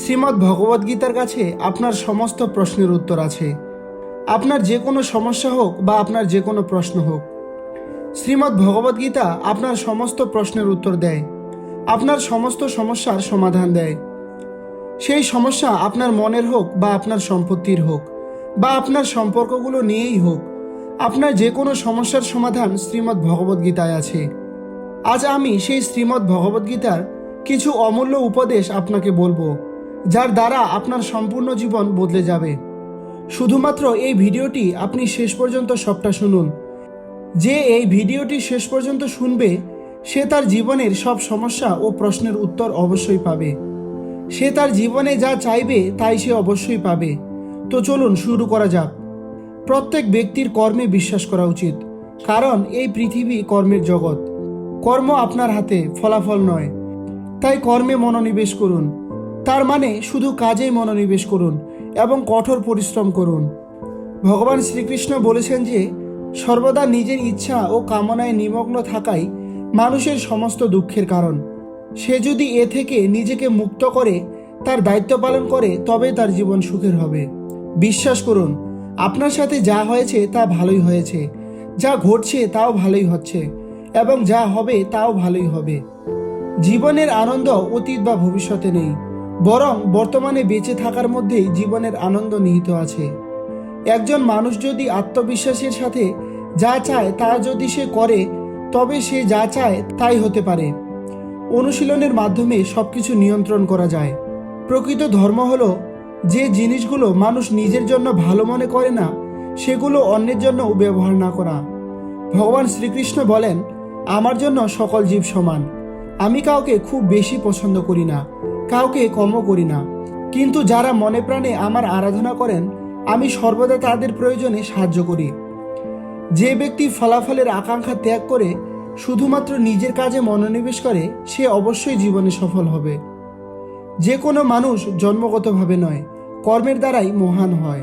শ্রীমদ্ ভগবদ্গীতার কাছে আপনার সমস্ত প্রশ্নের উত্তর আছে। আপনার যে কোনো সমস্যা হোক বা আপনার যে কোনো প্রশ্ন হোক। শ্রীমদ্ ভগবদ্গীতা আপনার সমস্ত প্রশ্নের উত্তর দেয়। আপনার সমস্ত সমস্যার সমাধান দেয়। সেই সমস্যা আপনার মনের হোক বা আপনার সম্পত্তির হোক বা আপনার সম্পর্কগুলো নিয়েই হোক, আপনার যে কোনো সমস্যার সমাধান শ্রীমদ্ ভগবদ্গীতায় আছে। আজ আমি সেই শ্রীমদ্ ভগবদ্গীতার কিছু অমূল্য উপদেশ আপনাকে বলব। যার দ্বারা আপনার সম্পূর্ণ জীবন বদলে যাবে। শুধুমাত্র এই ভিডিওটি আপনি শেষ পর্যন্ত সবটা শুনুন। যে এই ভিডিওটি শেষ পর্যন্ত শুনবে, সে তার জীবনের সব সমস্যা ও প্রশ্নের উত্তর অবশ্যই পাবে। সে তার জীবনে যা চাইবে, তাই সে অবশ্যই পাবে। তো চলুন শুরু করা যাক। প্রত্যেক ব্যক্তির কর্মে বিশ্বাস করা উচিত, কারণ এই পৃথিবী কর্মের জগৎ। কর্ম আপনার হাতে, ফলাফল নয়। তাই কর্মে মনোনিবেশ করুন। তার মানে শুধু কাজেই মনোনিবেশ করুন এবং কঠোর পরিশ্রম করুন। ভগবান শ্রীকৃষ্ণ বলেছেন যে, সর্বদা নিজের ইচ্ছা ও কামনায় নিমগ্ন থাকাই মানুষের সমস্ত দুঃখের কারণ। সে যদি এ থেকে নিজেকে মুক্ত করে, তার দায়িত্ব পালন করে তবে তার জীবন সুখের হবে। বিশ্বাস করুন, আপনার সাথে যা হয়েছে তা ভালোই হয়েছে, যা ঘটছে তাও ভালোই হচ্ছে, এবং যা হবে তাও ভালোই হবে। জীবনের আনন্দ অতীত বা ভবিষ্যতে নেই। বরং বর্তমানে বেঁচে থাকার মধ্যেই জীবনের আনন্দ নিহিত আছে। একজন মানুষ যদি আত্মবিশ্বাসের সাথে যা চায় তা যদি সে করে, তবে সে যা চায় তাই হতে পারে। অনুশীলনের মাধ্যমে সবকিছু নিয়ন্ত্রণ করা যায়। প্রকৃত ধর্ম হলো, যে জিনিসগুলো মানুষ নিজের জন্য ভালো মনে করে না, সেগুলো অন্যের জন্য ব্যবহার না করা। ভগবান শ্রীকৃষ্ণ বলেন, আমার জন্য সকল জীব সমান। আমি কাউকে খুব বেশি পছন্দ করি না। কাউকে কমও করি না। কিন্তু যারা মনে প্রাণে আমার আরাধনা করেন, আমি সর্বদা তাদের প্রয়োজনে সাহায্য করি। যে ব্যক্তি ফলাফলের আকাঙ্ক্ষা ত্যাগ করে, শুধুমাত্র নিজের কাজে মনোনিবেশ করে, সে অবশ্যই জীবনে সফল হবে। যে কোনো মানুষ জন্মগতভাবে নয়, কর্মের দ্বারাই মহান হয়।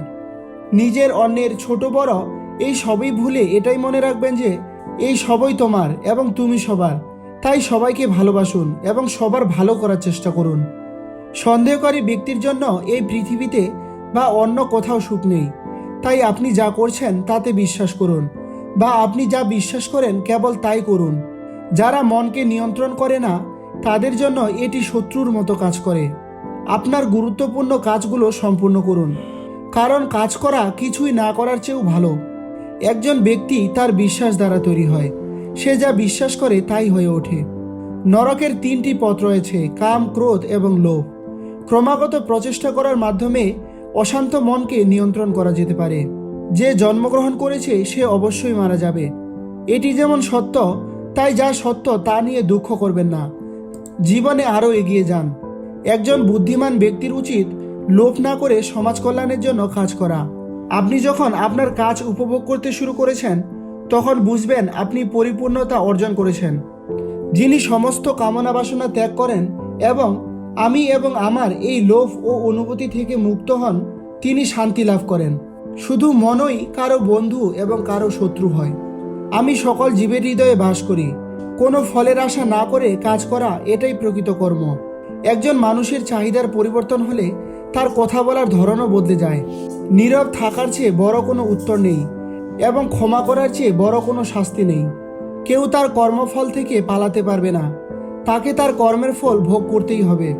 নিজের অন্যের ছোট বড়, এই সবই ভুলে এটাই মনে রাখবেন যে, এই সবই তোমার এবং তুমি সবার। তাই সবাইকে ভালোবাসুন এবং সবার ভালো করার চেষ্টা করুন। সন্দেহকারী ব্যক্তির জন্য এই পৃথিবীতে বা অন্য কোথাও সুখ নেই। তাই আপনি যা করছেন তাতে বিশ্বাস করুন বা আপনি যা বিশ্বাস করেন কেবল তাই করুন। যারা মনকে নিয়ন্ত্রণ করে না, তাদের জন্য এটি শত্রুর মতো কাজ করে। আপনার গুরুত্বপূর্ণ কাজগুলো সম্পূর্ণ করুন। কারণ কাজ করা কিছুই না করার চেয়েও ভালো। একজন ব্যক্তি তার বিশ্বাস দ্বারা তৈরি হয়। সে যা বিশ্বাস করে তাই হয়ে ওঠে। নরকের তিনটি পথ রয়েছে, কাম, ক্রোধ এবং লোভ। ক্রমাগত প্রচেষ্টা করার মাধ্যমে অশান্ত মনকে নিয়ন্ত্রণ করা যেতে পারে। যে জন্মগ্রহণ করেছে, সে অবশ্যই মারা যাবে। এটি যেমন সত্য, তাই যা সত্য তা নিয়ে দুঃখ করবেন না। জীবনে আরও এগিয়ে যান। একজন বুদ্ধিমান ব্যক্তির উচিত লোভ না করে সমাজ কল্যাণের জন্য কাজ করা। আপনি যখন আপনার কাজ উপভোগ করতে শুরু করেছেন তখন বুঝবেন আপনি পরিপূর্ণতা অর্জন করেছেন। যিনি সমস্ত কামনা বাসনা ত্যাগ করেন এবং আমি এবং আমার এই লোভ ও অনুভূতি থেকে মুক্ত হন, তিনি শান্তি লাভ করেন। শুধু মনই কারও বন্ধু এবং কারও শত্রু হয়। আমি সকল জীবের হৃদয়ে বাস করি। কোনো ফলের আশা না করে কাজ করা এটাই প্রকৃত কর্ম। একজন মানুষের চাহিদার পরিবর্তন হলে তার কথা বলার ধরনও বদলে যায়। নীরব থাকার চেয়ে বড় কোনো উত্তর নেই। এবং ক্ষমা করার চেয়ে বড় কোনো শাস্তি নেই। কেউ তার কর্মফল থেকে পালাতে পারবে না। তাকে তার কর্মের ফল ভোগ করতেই হবে।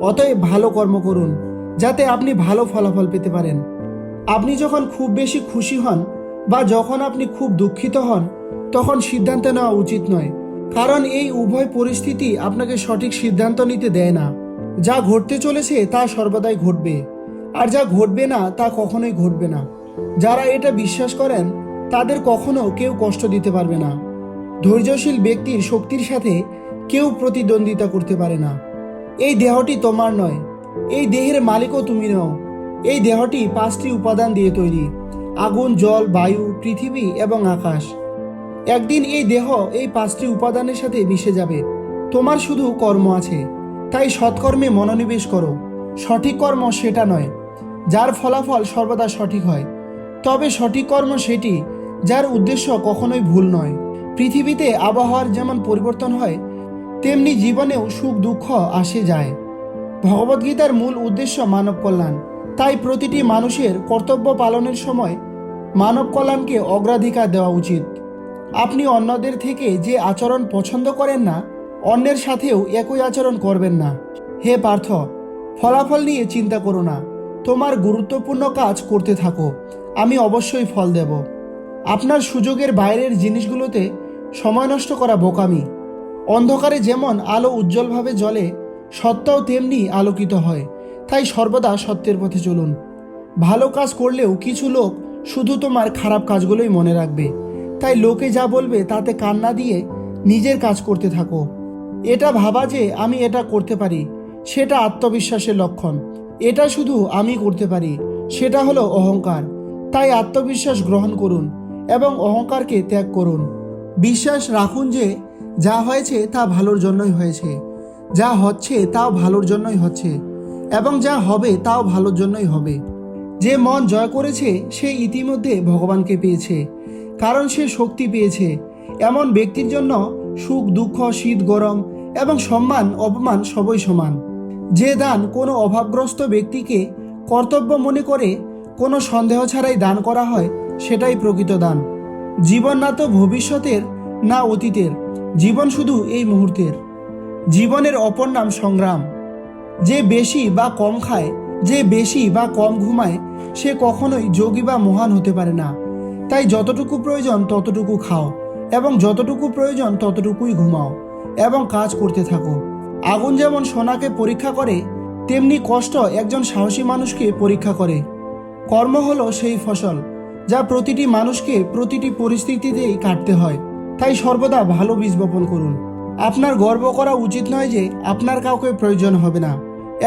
অতএব ভালো কর্ম করুন, যাতে আপনি ভালো ফলাফল পেতে পারেন। আপনি যখন খুব বেশি খুশি হন বা যখন আপনি খুব দুঃখিত হন, তখন সিদ্ধান্ত নেওয়া উচিত নয়। কারণ এই উভয় পরিস্থিতি আপনাকে সঠিক সিদ্ধান্ত নিতে দেয় না। যা ঘটতে চলেছে তা সর্বদাই ঘটবে। আর যা ঘটবে না তা কখনোই ঘটবে না। যারা এটা বিশ্বাস করেন তাদের কখনো কেউ কষ্ট দিতে পারবে না। ধৈর্যশীল ব্যক্তির শক্তির সাথে কেউ প্রতিদ্বন্দ্বিতা করতে পারে না। এই দেহটি তোমার নয়, এই দেহের মালিকও তুমি নও। এই দেহটি পাঁচটি উপাদান দিয়ে তৈরি, আগুন, জল, বায়ু, পৃথিবী এবং আকাশ। একদিন এই দেহ এই পাঁচটি উপাদানের সাথে মিশে যাবে। তোমার শুধু কর্ম আছে, তাই সৎকর্মে মনোনিবেশ করো। সঠিক কর্ম সেটা নয়, যার ফলাফল সর্বদা সঠিক হয়। তবে সঠিক কর্ম সেটি যার উদ্দেশ্য কখনোই ভুল নয়। পৃথিবীতে আবহাওয়ার যেমন পরিবর্তন হয়, তেমনি জীবনেও সুখ, দুঃখ আসে যায়। ভগবদ্গীতার মূল উদ্দেশ্য মানব কল্যাণ। তাই প্রতিটি মানুষের কর্তব্য পালনের সময় মানব কল্যাণকে অগ্রাধিকার দেওয়া উচিত। আপনি অন্যদের থেকে যে আচরণ পছন্দ করেন না, অন্যের সাথেও একই আচরণ করবেন না। হে পার্থ, ফলাফল নিয়ে চিন্তা করো না। তোমার গুরুত্বপূর্ণ কাজ করতে থাকো। আমি অবশ্যই ফল দেব। আপনার সুযোগের বাইরের জিনিসগুলোতে সময় নষ্ট করা বোকামি। অন্ধকারে যেমন আলো উজ্জ্বলভাবে জ্বলে সত্যও তেমনি আলোকিত হয়। তাই সর্বদা সত্যের পথে চলুন। ভালো কাজ করলেও কিছু লোক শুধু তোমার খারাপ কাজগুলোই মনে রাখবে। তাই লোকে যা বলবে তাতে কান্না দিয়ে নিজের কাজ করতে থাকো। এটা ভাবা যে আমি এটা করতে পারি, সেটা আত্মবিশ্বাসের লক্ষণ। এটা শুধু আমি করতে পারি, সেটা হলো অহংকার। তাই আত্মবিশ্বাস গ্রহণ করুন। এবং অহংকারকে ত্যাগ করুন। বিশ্বাস রাখুন যে যা হয়েছে তা ভালোর জন্যই হয়েছে। যা হচ্ছে তাও ভালোর জন্যই হচ্ছে এবং যা হবে তাও ভালোর জন্যই হবে। যে মন জয় করেছে, সে ইতিমধ্যে ভগবানকে পেয়েছে, কারণ সে শক্তি পেয়েছে। এমন ব্যক্তির জন্য সুখ, দুঃখ, শীত, গরম এবং সম্মান, অপমান সবই সমান। যে দান কোনো অভাবগ্রস্ত ব্যক্তিকে কর্তব্য মনে করে কোনো সন্দেহ ছাড়াই দান করা হয় সেটাই প্রকৃত দান। জীবন না তো ভবিষ্যতের, না অতীতের। জীবন শুধু এই মুহূর্তের। জীবনের অপর নাম সংগ্রাম। যে বেশি বা কম খায়, যে বেশি বা কম ঘুমায়, সে কখনোই যোগী বা মহান হতে পারে না। তাই যতটুকু প্রয়োজন ততটুকু খাও এবং যতটুকু প্রয়োজন ততটুকুই ঘুমাও এবং কাজ করতে থাকো। আগুন যেমন সোনাকে পরীক্ষা করে, তেমনি কষ্ট একজন সাহসী মানুষকে পরীক্ষা করে। কর্ম হলো সেই ফসল। যা প্রতিটি মানুষকে প্রতিটি পরিস্থিতিতেই কাটতে হয়। তাই সর্বদা ভালো বীজ বপন করুন। আপনার গর্ব করা উচিত নয় যে আপনার কাউকে প্রয়োজন হবে না,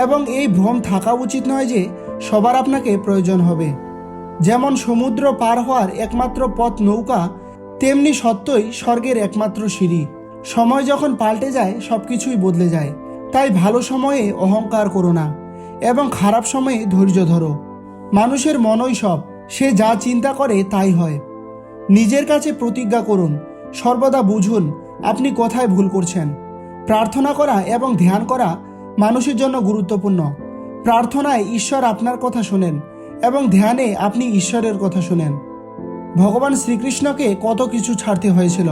এবং এই ভ্রম থাকা উচিত নয় যে সবার আপনাকে প্রয়োজন হবে। যেমন সমুদ্র পার হওয়ার একমাত্র পথ নৌকা, তেমনি সত্যই স্বর্গের একমাত্র সিঁড়ি। সময় যখন পাল্টে যায় সব কিছুই বদলে যায়। তাই ভালো সময়ে অহংকার করো না, এবং খারাপ সময়ে ধৈর্য ধরো। মানুষের মনই সব সে যা চিন্তা করে তাই হয়। নিজের কাছে প্রতিজ্ঞা করুন, সর্বদা বুঝুন আপনি কোথায় ভুল করছেন। প্রার্থনা করা এবং ধ্যান করা মানুষের জন্য গুরুত্বপূর্ণ। প্রার্থনায় ঈশ্বর আপনার কথা শোনেন এবং ধ্যানে আপনি ঈশ্বরের কথা শোনেন। ভগবান শ্রীকৃষ্ণকে কত কিছু ছাড়তে হয়েছিল।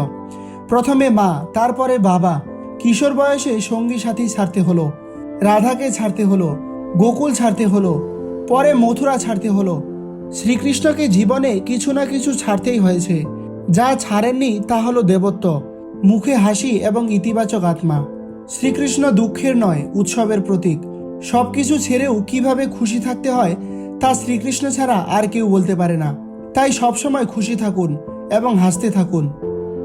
প্রথমে মা, তারপরে বাবা, কিশোর বয়সে সঙ্গী সাথী ছাড়তে হলো, রাধাকে ছাড়তে হলো, গোকুল ছাড়তে হলো, পরে মথুরা ছাড়তে হলো শ্রীকৃষ্ণকে জীবনে কিছু না কিছু ছাড়তেই হয়েছে। যা ছাড়েননি তা হলো দেবত্ব, মুখে হাসি এবং ইতিবাচক আত্মা। শ্রীকৃষ্ণ দুঃখের নয়, উৎসবের প্রতীক। সব কিছু ছেড়েও কীভাবে খুশি থাকতে হয়, তা শ্রীকৃষ্ণ ছাড়া আর কেউ বলতে পারে না। তাই সবসময় খুশি থাকুন এবং হাসতে থাকুন।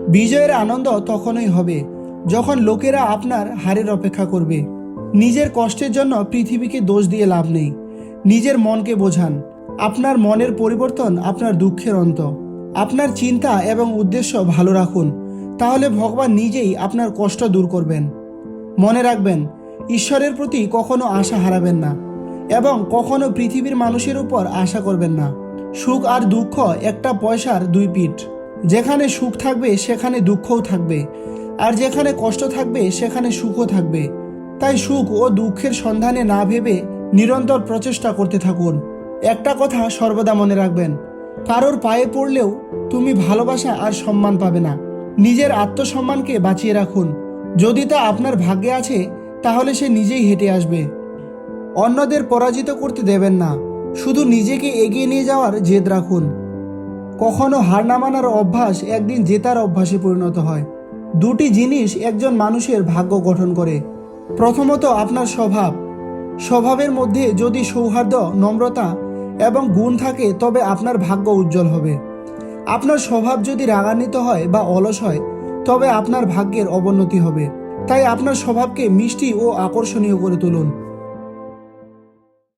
বিজয়ের আনন্দ তখনই হবে, যখন লোকেরা আপনার হারের অপেক্ষা করবে। নিজের কষ্টের জন্য পৃথিবীকে দোষ দিয়ে লাভ নেই। নিজের মনকে বোঝান। আপনার মনের পরিবর্তন আপনার দুঃখের অন্ত। আপনার চিন্তা এবং উদ্দেশ্য ভালো রাখুন, তাহলে ভগবান নিজেই আপনার কষ্ট দূর করবেন। মনে রাখবেন, ঈশ্বরের প্রতি কখনো আশা হারাবেন না এবং কখনো পৃথিবীর মানুষের উপর আশা করবেন না। সুখ আর দুঃখ একটা পয়সার দুই পিঠ। যেখানে সুখ থাকবে, সেখানে দুঃখও থাকবে। আর যেখানে কষ্ট থাকবে, সেখানে সুখও থাকবে। তাই সুখ ও দুঃখের সন্ধানে না ভেবে নিরন্তর প্রচেষ্টা করতে থাকুন। একটা কথা সর্বদা মনে রাখবেন, কারোর পায়ে পড়লেও তুমি ভালোবাসা আর সম্মান পাবে না। নিজের আত্মসম্মানকে বাঁচিয়ে রাখুন। যদি তা আপনার ভাগ্যে আছে, তাহলে সে নিজেই হেঁটে আসবে। অন্যদের পরাজিত করতে দেবেন না। শুধু নিজেকে এগিয়ে নিয়ে যাওয়ার জেদ রাখুন। কখনো হার না মানার অভ্যাস একদিন জেতার অভ্যাসে পরিণত হয়। দুটি জিনিস একজন মানুষের ভাগ্য গঠন করে। প্রথমত আপনার স্বভাব। স্বভাবের মধ্যে যদি সৌহার্দ্য, নম্রতা এবং গুণ থাকে, তবে আপনার ভাগ্য উজ্জ্বল হবে। আপনার স্বভাব যদি রাগান্বিত হয় বা অলস হয়, তবে আপনার ভাগ্যের অবনতি হবে। তাই আপনার স্বভাবকে মিষ্টি ও আকর্ষণীয় করে তুলুন।